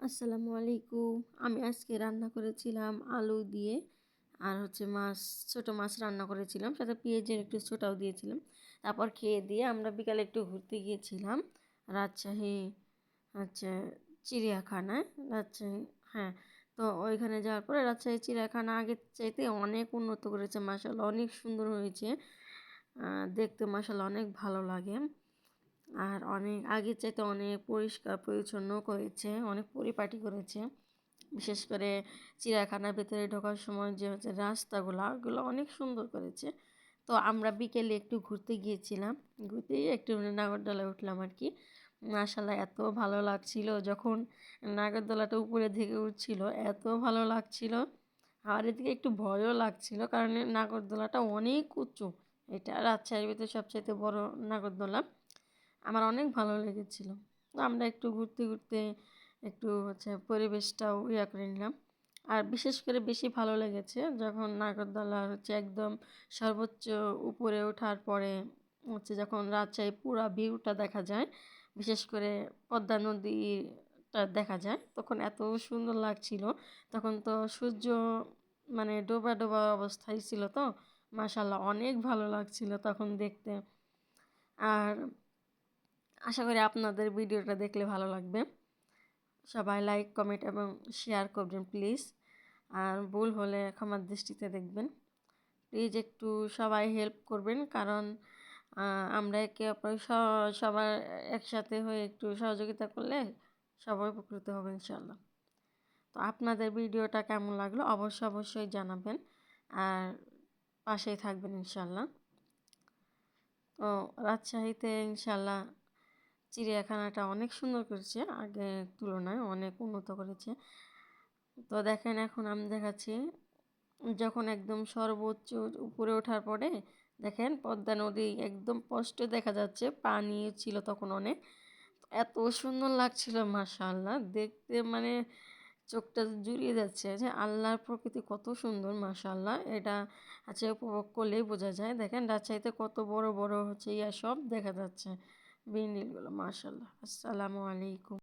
আসসালামু আলাইকুম। আমি আজকে রান্না করেছিলাম আলু দিয়ে আর হচ্ছে মাছ, ছোটো মাছ রান্না করেছিলাম। সাথে পেঁয়াজের একটু ছোটাও দিয়েছিলাম। তারপর খেয়ে দিয়ে আমরা বিকালে একটু ঘুরতে গিয়েছিলাম রাজশাহী, হচ্ছে চিড়িয়াখানায় রাজশাহী হ্যাঁ। তো ওইখানে যাওয়ার পরে রাজশাহী, চিড়িয়াখানা আগের চাইতে অনেক উন্নত করেছে মাসাল অনেক সুন্দর হয়েছে। দেখতে মাসাল অনেক ভালো লাগে। আর অনেক আগের চাইতে অনেক পরিষ্কার, পরিচ্ছন্ন করেছে, অনেক পরিপাটি করেছে। বিশেষ করে চিড়িয়াখানার ভেতরে ঢোকার সময় যে হচ্ছে রাস্তাগুলো, ওগুলো অনেক সুন্দর করেছে। তো আমরা বিকেলে একটু ঘুরতে গিয়েছিলাম। ঘুরতেই একটু নাগরদোলায় উঠলাম আর কি। মাসাল্লাহ এত ভালো লাগছিল। যখন নাগরদোলাটা উপরে থেকে উঠছিল, এত ভালো লাগছিল। আর এদিকে একটু ভয়ও লাগছিল, কারণ নাগরদোলাটা অনেক উঁচু। এটা রাজশাহীর ভিতরে সবচাইতে বড় নাগরদোলা। আমার অনেক ভালো লেগেছিলো। আমরা একটু ঘুরতে ঘুরতে একটু হচ্ছে পরিবেশটাও ইয়া করে নিলাম। আর বিশেষ করে বেশি ভালো লেগেছে যখন নাগরদোলা হচ্ছে একদম সর্বোচ্চ উপরে ওঠার পরে হচ্ছে যখন রাজশাহী পুরা ভিউটা দেখা যায়, বিশেষ করে পদ্মা নদীটা দেখা যায়, তখন এত সুন্দর লাগছিল। তখন তো সূর্য মানে ডোবা ডোবা অবস্থায় ছিল তো মাসাল্লাহ অনেক ভালো লাগছিল তখন দেখতে। আর আশা করি আপনাদের ভিডিওটা দেখলে ভালো লাগবে। সবাই লাইক কমেন্ট এবং শেয়ার করবেন প্লিজ আর ভুল হলে ক্ষমার দৃষ্টিতে দেখবেন। প্লিজ একটু সবাই হেল্প করবেন কারণ আমরা একে অপর সবার একসাথে হয়ে একটু সহযোগিতা করলে সবাই উপকৃত হবে ইনশাল্লাহ তো আপনাদের ভিডিওটা কেমন লাগল অবশ্যই অবশ্যই জানাবেন আর পাশেই থাকবেন ইনশাল্লাহ তো রাজশাহীতে ইনশাল্লাহ চিড়িয়াখানাটা অনেক সুন্দর করেছে আগে তুলনায় অনেক উন্নত করেছে। তো দেখেন এখন আমি দেখাচ্ছি, যখন একদম সর্বোচ্চ উপরে ওঠার পরে দেখেন পদ্মা নদী একদম স্পষ্ট দেখা যাচ্ছে, পানি ছিল তখন অনেক। এত সুন্দর লাগছিল, মাশাআল্লাহ, দেখতে মানে চোখটা জুড়িয়ে যাচ্ছে যে আল্লাহর প্রকৃতি কত সুন্দর, মাশাআল্লাহ, এটা আছে উপভোগ করলেই বোঝা যায়। দেখেন রাজশাহীতে কত বড় বড় হচ্ছে, ইয়া সব দেখা যাচ্ছে। বিন্ডিলগুলো মাশাল্লাহ আসসালামু আলাইকুম।